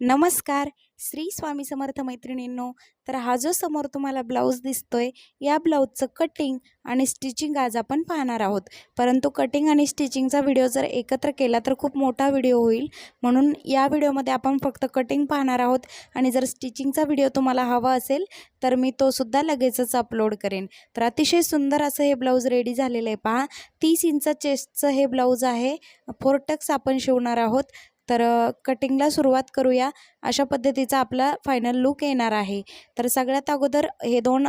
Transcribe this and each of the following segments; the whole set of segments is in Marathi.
नमस्कार. श्री स्वामी समर्थ मैत्रिणींनो तर हा जो समोर तुम्हाला ब्लाऊज दिसतोय या ब्लाऊजचं कटिंग आणि स्टिचिंग आज आपण पाहणार आहोत. परंतु कटिंग आणि स्टिचिंगचा व्हिडिओ जर एकत्र केला तर खूप मोठा व्हिडिओ होईल. म्हणून या व्हिडिओमध्ये आपण फक्त कटिंग पाहणार आहोत आणि जर स्टिचिंगचा व्हिडिओ तुम्हाला हवा असेल तर मी तो सुद्धा लगेचच अपलोड करेन. तर अतिशय सुंदर असं हे ब्लाऊज रेडी झालेलं आहे. पहा तीस इंच चेस्टचं हे ब्लाऊज आहे. फोरटक्स आपण शिवणार आहोत. तर कटिंगला सुरुवात करूया. अशा पद्धतीचा आपला फायनल लूक येणार आहे. तर सगळ्यात अगोदर हे दोन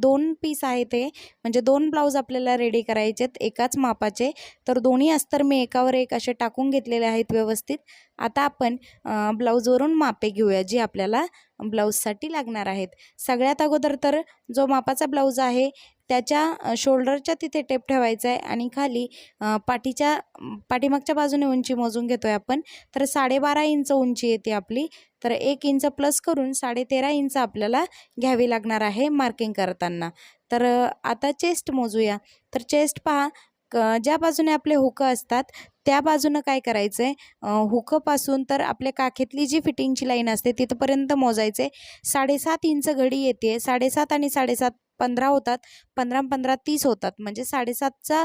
दोन पीस आहे ते म्हणजे दोन ब्लाऊज आपल्याला रेडी करायचे आहेत एकाच मापाचे. तर दोन्ही अस्तर मी एकावर एक असे टाकून घेतलेले आहेत व्यवस्थित. आता आपण ब्लाऊजवरून मापे घेऊया जी आपल्याला ब्लाऊजसाठी लागणार आहेत. सगळ्यात अगोदर तर जो मापाचा ब्लाऊज आहे त्याच्या शोल्डरच्या तिथे टेप ठेवायचा आहे आणि खाली पाठीच्या पाठीमागच्या बाजूने उंची मोजून घेतो आहे आपण. तर साडेबारा इंच उंची येते आपली. तर एक इंच प्लस करून साडेतेरा इंच आपल्याला घ्यावी लागणार आहे मार्किंग करताना. तर आता चेस्ट मोजूया. तर चेस्ट पहा क ज्या बाजूने आपले हुकं असतात त्या बाजूनं काय करायचं आहे हुकंपासून तर आपल्या काखेतली जी फिटिंगची लाईन असते तिथपर्यंत मोजायचे साडेसात इंच घडी येते साडेसात आणि साडेसात पंधरा होतात पंधरा पंधरा तीस होतात. म्हणजे साडेसातचा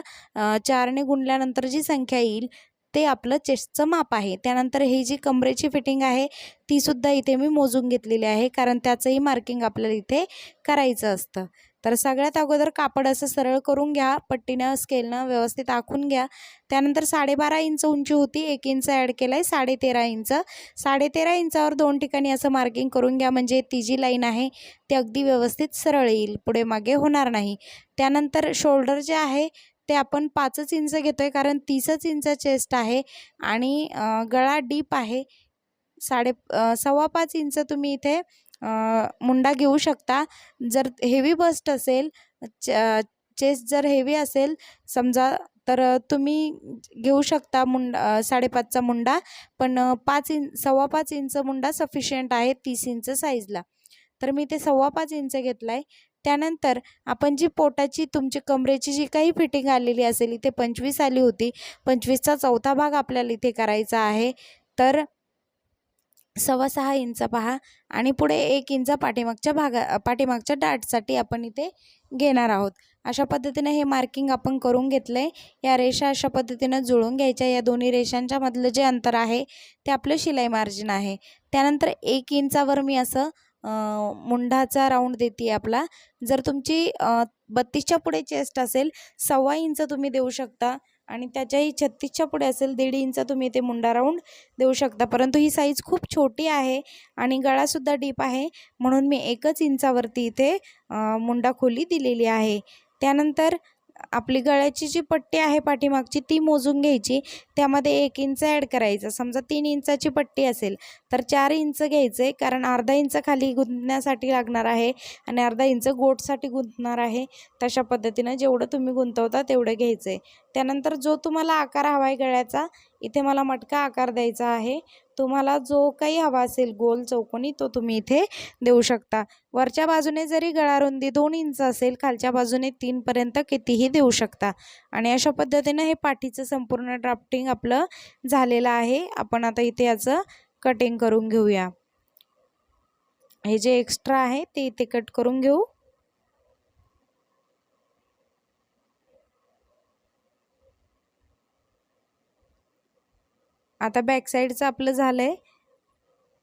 चारने गुणल्यानंतर जी संख्या येईल ते आपलं चेस्टचं माप आहे. त्यानंतर ही जी कमरेची फिटिंग आहे तीसुद्धा इथे मी मोजून घेतलेली आहे कारण त्याचंही मार्किंग आपल्याला इथे करायचं असतं. तर सगळ्यात अगोदर कापड असं सरळ करून घ्या पट्टीनं स्केलनं व्यवस्थित आखून घ्या. त्यानंतर साडेबारा इंच उंची होती एक इंच ॲड केलं आहे साडेतेरा इंच. साडेतेरा इंचावर दोन ठिकाणी असं मार्किंग करून घ्या म्हणजे ती जी लाईन आहे ती अगदी व्यवस्थित सरळ येईल पुढे मागे होणार नाही. त्यानंतर शोल्डर जे आहे ते आपण पाचच इंच घेतो आहे कारण तीसच इंच चेस्ट आहे आणि गळा डीप आहे. साडे सव्वा पाच इंच तुम्ही इथे मुंडा घेऊ शकता. जर हेवी बस्ट असेल च चेस्ट जर हेवी असेल समजा तर तुम्ही घेऊ शकता मुंडा साडेपाचचा मुंडा पण पाच इंच सव्वा पाच इंच मुंडा सफिशियंट आहे तीस इंच साईजला तर मी ते सव्वा पाच इंच घेतला आहे त्यानंतर आपण जी पोटाची तुमची कमरेची जी काही फिटिंग आलेली असेल इथे पंचवीस आली होती. पंचवीसचा चौथा भाग आपल्याला इथे करायचा आहे. तर सव्वा सहा इंच पहा आणि पुढे एक इंच पाठीमागच्या भागा पाठीमागच्या डाटसाठी आपण इथे घेणार आहोत. अशा पद्धतीनं हे मार्किंग आपण करून घेतलं आहे या रेषा अशा पद्धतीनं जुळून घ्यायच्या. या दोन्ही रेषांच्या मधलं जे अंतर आहे ते आपलं शिलाई मार्जिन आहे. त्यानंतर एक इंचावर मी असं मुंडाचा राऊंड देते आपला. जर तुमची बत्तीसच्या पुढे चेस्ट असेल सव्वा इंच तुम्ही देऊ शकता. आणि त्याच्याही छत्तीसच्या पुढे असेल दीड इंच तुम्ही ते मुंडा राऊंड देऊ शकता. परंतु ही साईज खूप छोटी आहे आणि गळासुद्धा डीप आहे. म्हणून मी एकच इंचावरती इथे मुंडा खोली दिलेली आहे. त्यानंतर आपली गळ्याची जी पट्टी आहे पाठीमागची ती मोजून घ्यायची. त्यामध्ये एक इंच ॲड करायचं. समजा तीन इंचाची पट्टी असेल तर चार इंच घ्यायचं आहे कारण अर्धा इंच खाली गुंतण्यासाठी लागणार आहे आणि अर्धा इंच गोटसाठी गुंतणार आहे. तशा पद्धतीनं जेवढं तुम्ही गुंतवता तेवढं घ्यायचं आहे त्यानंतर जो तुम्हाला आकार हवा आहे गळ्याचा इथे मला मटका आकार द्यायचा आहे. तुम्हाला जो काही हवा असेल गोल चौकोनी तो तुम्ही इथे देऊ शकता. वरच्या बाजूने जरी गळारुंदी दोन इंच असेल खालच्या बाजूने तीनपर्यंत कितीही देऊ शकता. आणि अशा पद्धतीनं हे पाठीचं संपूर्ण ड्राफ्टिंग आपलं झालेलं आहे. आपण आता इथे याचं कटिंग करून घेऊया. हे जे एक्स्ट्रा आहे ते इथे कट करून घेऊ. आता बॅक साईडचं आपलं झालं आहे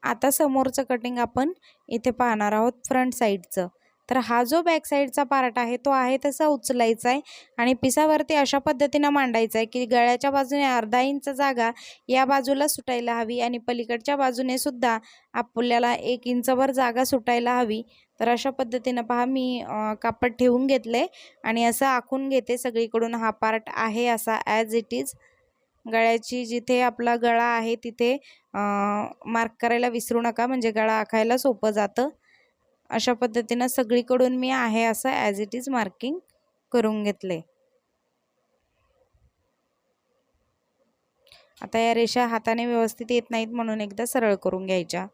आता समोरचं कटिंग आपण इथे पाहणार आहोत फ्रंट साईडचं तर हा जो बॅक साईडचा पार्ट आहे तो आहे तसा उचलायचा आहे आणि पिसावरती अशा पद्धतीनं मांडायचा आहे की गळ्याच्या बाजूने अर्धा इंच जागा या बाजूला सुटायला हवी आणि पलीकडच्या बाजूने सुद्धा आपल्याला एक इंचभर जागा सुटायला हवी. तर अशा पद्धतीनं पहा मी कापड ठेवून घेतलं आहे आणि असं आखून घेते सगळीकडून हा पार्ट आहे असा ॲज इट इज गळ्याची जिथे आपला गळा आहे तिथे मार्क करायला विसरू नका. म्हणजे गळा आखायला सोपं जातं. अशा पद्धतीनं सगळीकडून मी आहे असं ॲज इट इज मार्किंग करून घेतले. आता या रेषा हाताने व्यवस्थित येत नाहीत म्हणून एकदा सरळ करून घ्यायच्या.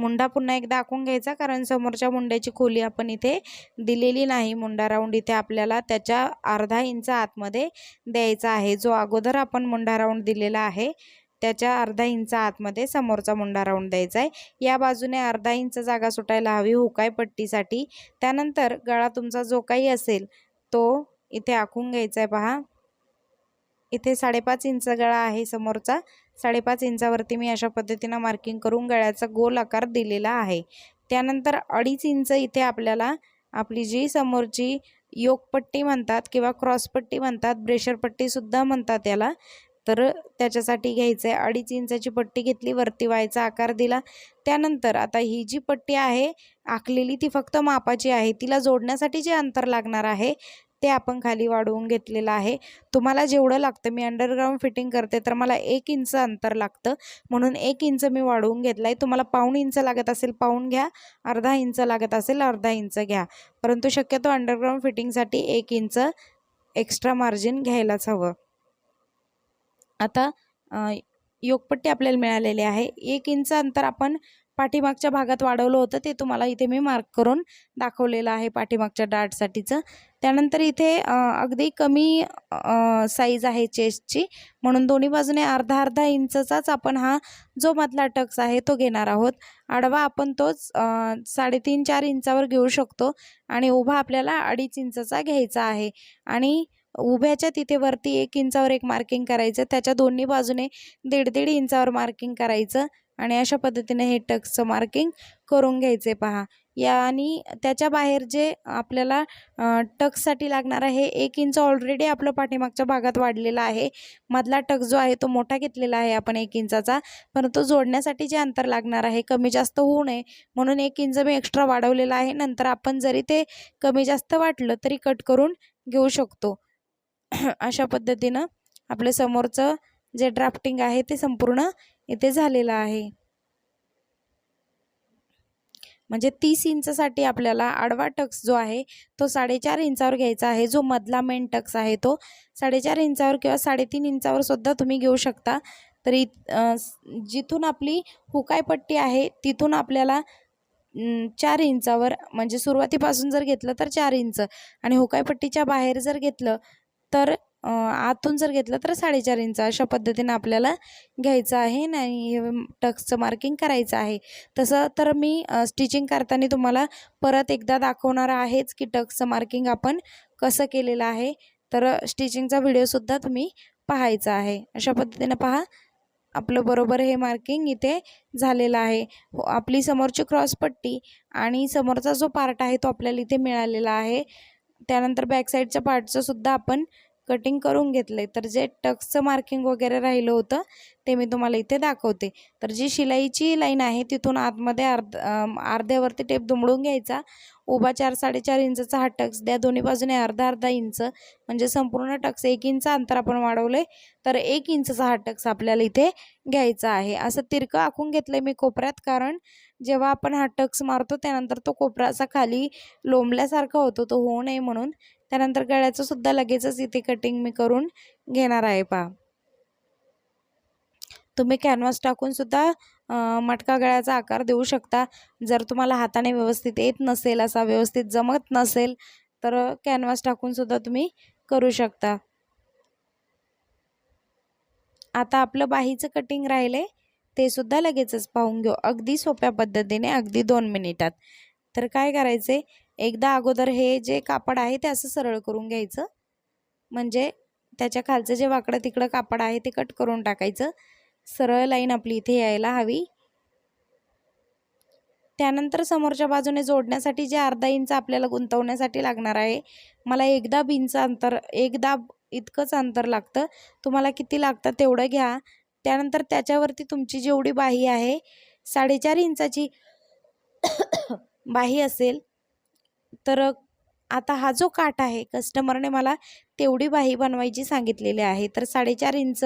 मुंडा पुन्हा एकदा आखून घ्यायचा कारण समोरच्या मुंड्याची खोली आपण इथे दिलेली नाही. मुंडा राऊंड इथे आपल्याला त्याच्या अर्धा इंच आतमध्ये द्यायचा आहे. जो अगोदर आपण मुंडा राऊंड दिलेला आहे त्याच्या अर्धा इंच आतमध्ये समोरचा मुंडा राऊंड द्यायचा आहे. या बाजूने अर्धा इंच जागा सुटायला हवी हुकाय पट्टीसाठी त्यानंतर गळा तुमचा जो काही असेल तो इथे आखून घ्यायचा आहे. पहा. इथे साडेपाच इंच गळा आहे समोरचा. साडेपाच इंचावरती मी अशा पद्धतीनं मार्किंग करून गळ्याचा गोल आकार दिलेला आहे. त्यानंतर अडीच इंच इथे आपल्याला आपली जी समोरची योगपट्टी म्हणतात किंवा क्रॉसपट्टी म्हणतात ब्रेशरपट्टीसुद्धा म्हणतात याला. तर त्याच्यासाठी घ्यायचं आहे अडीच इंचाची पट्टी घेतली वरती व्हायचा आकार दिला. त्यानंतर आता ही जी पट्टी आहे आखलेली ती फक्त मापाची आहे. तिला जोडण्यासाठी जे अंतर लागणार आहे ते आपण खाली वाढवून घेतलेलं आहे. तुम्हाला जेवढं लागतं मी अंडरग्राऊंड फिटिंग करते तर मला एक इंच अंतर लागतं. म्हणून एक इंच मी वाढवून घेतलं आहे तुम्हाला पाऊण इंच लागत असेल पाऊण घ्या. अर्धा इंच लागत असेल अर्धा इंच घ्या. परंतु शक्यतो अंडरग्राऊंड फिटिंगसाठी एक इंच एक्स्ट्रा मार्जिन घ्यायलाच हवं. आता योगपट्टी आपल्याला मिळालेली आहे. एक इंच अंतर आपण पाठीमागच्या भागात वाढवलं होतं ते तुम्हाला इथे मी मार्क करून दाखवलेलं आहे पाठीमागच्या डार्टसाठीचं त्यानंतर इथे अगदी कमी साईज आहे चेस्टची म्हणून दोन्ही बाजूने अर्धा अर्धा इंचचाच आपण हा जो मधला टक्स आहे तो घेणार आहोत. आडवा आपण तोच साडेतीन चार इंचावर घेऊ शकतो आणि उभा आपल्याला अडीच इंचचा घ्यायचा आहे. आणि उभ्याच्या तिथे वरती एक इंचावर एक मार्किंग करायचं त्याच्या दोन्ही बाजूने दीड दीड इंचावर मार्किंग करायचं. आणि अशा पद्धतीने हे टक्सचं मार्किंग करून घ्यायचे पहा. या आणि त्याच्या बाहेर जे आपल्याला टक्ससाठी लागणार आहे एक इंच ऑलरेडी आपलं पाठीमागच्या भागात वाढलेला आहे. मधला टक्स जो आहे तो मोठा घेतलेला आहे आपण एक इंचाचा. परंतु जोडण्यासाठी जे अंतर लागणार आहे कमी जास्त होऊ नये म्हणून एक इंच मी एक्स्ट्रा वाढवलेला आहे. नंतर आपण जरी ते कमी जास्त वाटलं तरी कट करून घेऊ शकतो. अशा पद्धतीनं आपल्या समोरचं जे ड्राफ्टिंग आहे ते संपूर्ण इथे झालेलं आहे. म्हणजे तीस इंचसाठी आपल्याला आडवा टक्स जो आहे तो साडेचार इंचावर घ्यायचा आहे. जो मधला मेन टक्स आहे तो साडेचार इंचावर किंवा साडेतीन इंचावर सुद्धा तुम्ही घेऊ शकता. तरी जिथून आपली हुकायपट्टी आहे तिथून आपल्याला चार इंचावर म्हणजे सुरुवातीपासून जर घेतलं तर चार इंच आणि हुकायपट्टीच्या बाहेर जर घेतलं तर आतून जर घेतलं तर साडेचार इंच अशा पद्धतीनं आपल्याला घ्यायचं आहे. नाही टक्सचं मार्किंग करायचं आहे. तसं तर मी स्टिचिंग करताना तुम्हाला परत एकदा दाखवणार आहेच की टक्सचं मार्किंग आपण कसं केलेलं आहे. तर स्टिचिंगचा व्हिडिओसुद्धा तुम्ही पाहायचा आहे. अशा पद्धतीनं पहा आपलं बरोबर हे मार्किंग इथे झालेलं आहे. हो, आपली समोरची क्रॉसपट्टी आणि समोरचा जो पार्ट आहे तो आपल्याला इथे मिळालेला आहे. त्यानंतर बॅक साईडच्या पार्टचं सुद्धा आपण कटिंग करून घेतलं आहे तर जे टक्सचं मार्किंग वगैरे राहिलं होतं ते मी तुम्हाला इथे दाखवते. तर जी शिलाईची लाईन आहे तिथून आतमध्ये अर्ध अर्ध्यावरती टेप दुमडून घ्यायचा. उभा चार साडेचार इंचचा हा टक्स द्या. दोन्ही बाजूने अर्धा अर्धा इंच म्हणजे संपूर्ण टक्स एक इंच अंतर आपण वाढवलं तर एक इंचचा हा टक्स आपल्याला इथे घ्यायचा आहे. असं तिरकं आखून घेतलं आहे मी कोपऱ्यात कारण जेव्हा आपण हा टक्स मारतो त्यानंतर तो कोपरा असा खाली लोंबल्यासारखा होतो तो होऊ नये म्हणून. त्यानंतर गळ्याचं सुद्धा लगेचच इथे कटिंग मी करून घेणार आहे पहा. तुम्ही कॅनव्हास टाकून सुद्धा मटका गळ्याचा आकार देऊ शकता. जर तुम्हाला हाताने व्यवस्थित येत नसेल असा व्यवस्थित जमत नसेल तर कॅनव्हास टाकून सुद्धा तुम्ही करू शकता. आता आपलं बाहीचं कटिंग राहिले ते सुद्धा लगेचच पाहून घेऊ. अगदी सोप्या पद्धतीने अगदी दोन मिनिटात. तर काय करायचे एकदा अगोदर हे जे कापड आहे ते असं सरळ करून घ्यायचं. म्हणजे त्याच्या खालचं जे वाकडं तिकडं कापड आहे ते कट करून टाकायचं. सरळ लाईन आपली इथे यायला हवी. त्यानंतर समोरच्या बाजूने जोडण्यासाठी जे अर्धा इंच आपल्याला गुंतवण्यासाठी लागणार आहे मला एकदा इंच अंतर एकदा इतकंच अंतर लागतं. तुम्हाला किती लागतं तेवढं घ्या. त्यानंतर त्याच्यावरती तुमची जेवढी बाही आहे साडेचार इंचाची बाही असेल तर आता हा जो काठ आहे कस्टमरने मला तेवढी बाही बनवायची सांगितलेली आहे. तर साडेचार इंच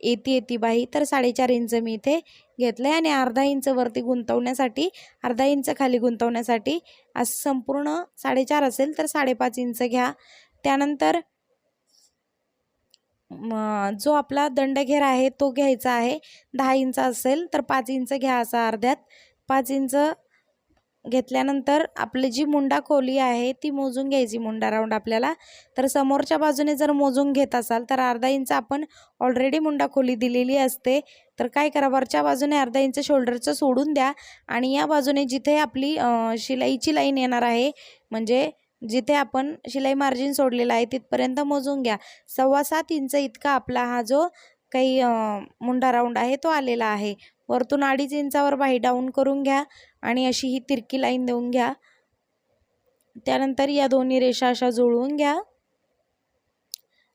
येते येते बाही तर साडेचार इंच मी इथे घेतलं आहे आणि अर्धा इंच वरती गुंतवण्यासाठी अर्धा इंच खाली गुंतवण्यासाठी असं संपूर्ण साडेचार असेल तर साडेपाच इंच घ्या. त्यानंतर जो आपला दंडघेर आहे तो घ्यायचा आहे. दहा इंच असेल तर पाच इंच घ्या असा अर्ध्यात. पाच इंच घेतल्यानंतर आपली जी मुंडा खोली आहे ती मोजून घ्यायची मुंडा राऊंड आपल्याला. तर समोरच्या बाजूने जर मोजून घेत असाल तर अर्धा इंच आपण ऑलरेडी मुंडा खोली दिलेली असते. तर काय करा वरच्या बाजूने अर्धा इंच शोल्डरचं सोडून द्या आणि या बाजूने जिथे आपली शिलाईची लाईन येणार आहे म्हणजे जिथे आपण शिलाई मार्जिन सोडलेलं आहे तिथपर्यंत मोजून घ्या. सव्वा सात इंच इतका आपला हा जो काही मुंडा राऊंड आहे तो आलेला आहे. वरतून अडीच इंचावर बाही डाऊन करून घ्या. आणि अशी ही तिरकी लाईन देऊन घ्या. त्यानंतर या दोन्ही रेषा अशा जुळवून घ्या.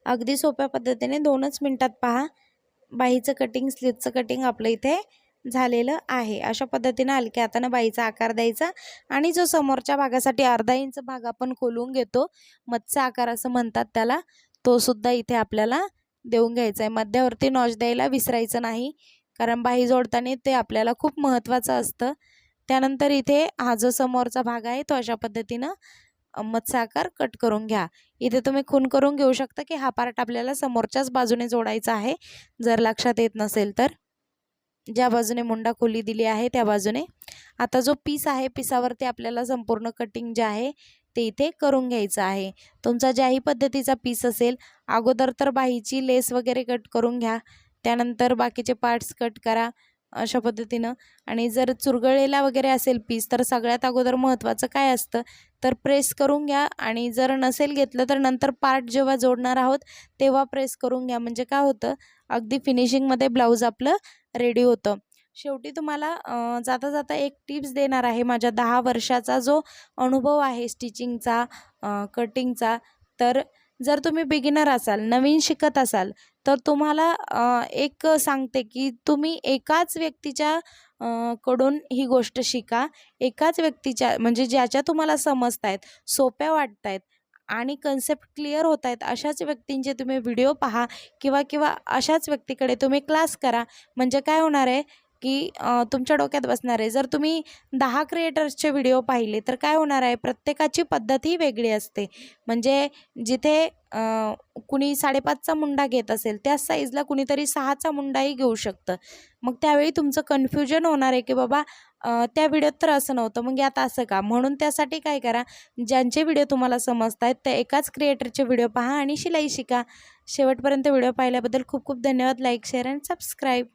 अगदी सोप्या पद्धतीने दोनच मिनटात पहा. बाहीचं कटिंग स्लीवचं कटिंग आपलं इथे झालेलं आहे. अशा पद्धतीनं हलक्या हातानं बाईचा आकार द्यायचा आणि जो समोरच्या भागासाठी अर्धा इंच भाग आपण खोलून घेतो मत्स्य आकार असं म्हणतात त्याला तो सुद्धा इथे आपल्याला देऊन घ्यायचा आहे मध्यावरती नॉच द्यायला विसरायचं नाही. कारण बाही जोडताना ते आपल्याला खूप महत्त्वाचं असतं. त्यानंतर इथे हा जो समोरचा भाग आहे तो अशा पद्धतीनं मत्साकार कट करून घ्या. इथे तुम्ही खून करून घेऊ शकता की हा पार्ट आपल्याला समोरच्याच बाजूने जोडायचा आहे जर लक्षात येत नसेल तर. ज्या बाजूने मुंडा खोली दिली आहे त्या बाजूने. आता जो पीस आहे पिसावरती आपल्याला संपूर्ण कटिंग जे आहे ते इथे करून घ्यायचं आहे. तुमचा ज्याही पद्धतीचा पीस असेल अगोदर तर बाहीची लेस वगैरे कट करून घ्या. त्यानंतर बाकीचे पार्ट्स कट करा. अशा पद्धतीनं. आणि जर चुरगळलेला वगैरे असेल पीस तर सगळ्यात अगोदर महत्त्वाचं काय असतं? तर प्रेस करून घ्या. आणि जर नसेल घेतलं तर नंतर पार्ट जेव्हा जोडणार आहोत तेव्हा प्रेस करून घ्या. म्हणजे काय होतं? अगदी फिनिशिंगमध्ये ब्लाऊज आपलं रेडी होतं. शेवटी तुम्हाला जाता जाता एक टिप्स देणार आहे माझ्या दहा वर्षाचा जो अनुभव आहे स्टिचिंगचा कटिंगचा तर जर तुम्ही बिगिनर असाल नवीन शिकत असाल तर तुम्हाला एक सांगते की तुम्ही एकाच व्यक्तीच्या कडून ही गोष्ट शिका. एकाच व्यक्तीच्या म्हणजे ज्याच्या तुम्हाला समजत आहेत सोप्या वाटत आहेत आणि कन्सेप्ट क्लिअर होत आहेत अशाच व्यक्तींचे तुम्ही व्हिडिओ पहा किंवा किंवा अशाच व्यक्तीकडे तुम्ही क्लास करा. म्हणजे काय होणार आहे? की तुमच्या डोक्यात बसणार आहे. जर तुम्ही दहा क्रिएटर्सचे व्हिडिओ पाहिले तर काय होणार आहे? प्रत्येकाची पद्धतही वेगळी असते. म्हणजे जिथे कुणी साडेपाचचा मुंडा घेत असेल त्याच साईजला कुणीतरी सहाचा मुंडाही घेऊ शकतं. मग त्यावेळी तुमचं कन्फ्युजन होणार आहे की बाबा त्या व्हिडिओत तर असं नव्हतं मग यात असं का? म्हणून त्यासाठी काय करा? ज्यांचे व्हिडिओ तुम्हाला समजत आहेत त्या एकाच क्रिएटरचे व्हिडिओ पहा आणि शिलाई शिका. शेवटपर्यंत व्हिडिओ पाहिल्याबद्दल खूप खूप धन्यवाद. Like share and subscribe